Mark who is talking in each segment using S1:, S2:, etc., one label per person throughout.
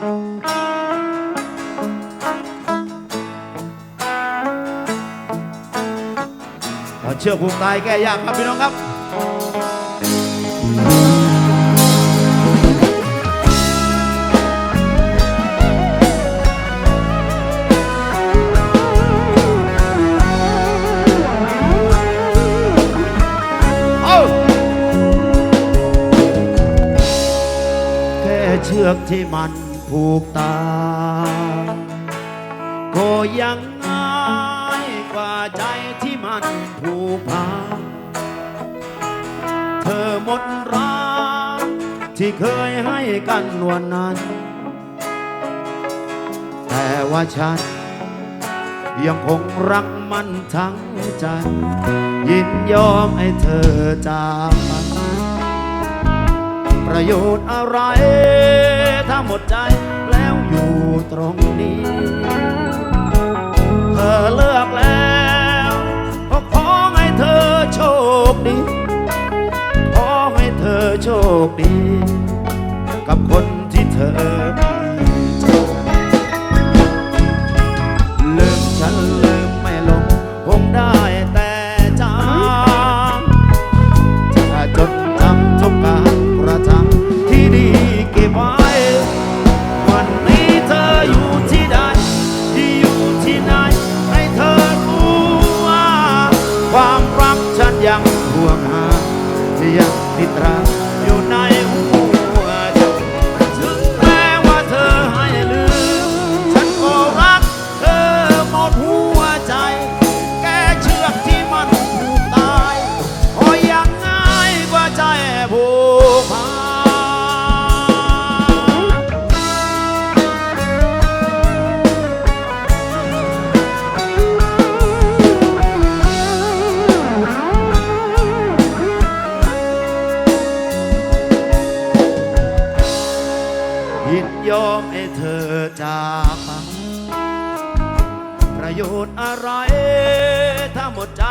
S1: เชื่อผูกตายแก้ยากครับพี่น้องครับเชือกที่มัน ผูกตา ก็ยังง่ายกว่าใจที่มันผูกพันเธอหมดรักที่เคยให้กันวันนั้น แต่ว่าฉันยังคงรักมันทั้งใจ ยินยอมให้เธอจากประโยชน์อะไร หมดใจแล้วอยู่ตรงนี้ เธอเลือกแล้วก็ขอให้เธอโชคดี ขอให้เธอโชคดี กับคนที่เธอ ที่ยั เธอจากไปประโยชน์อะไร ถ้าหมดใจ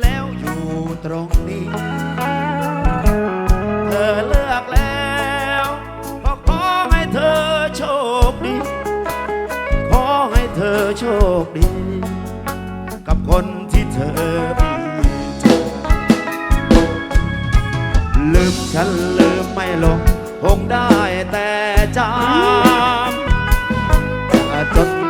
S1: แล้วอยู่ตรงนี้ เธอเลือกแล้วก็ขอให้เธอโชคดี ขอให้เธอโชคดี กับคนที่เธอลืมฉันลืมไม่ลง คงได้แต่จำจะ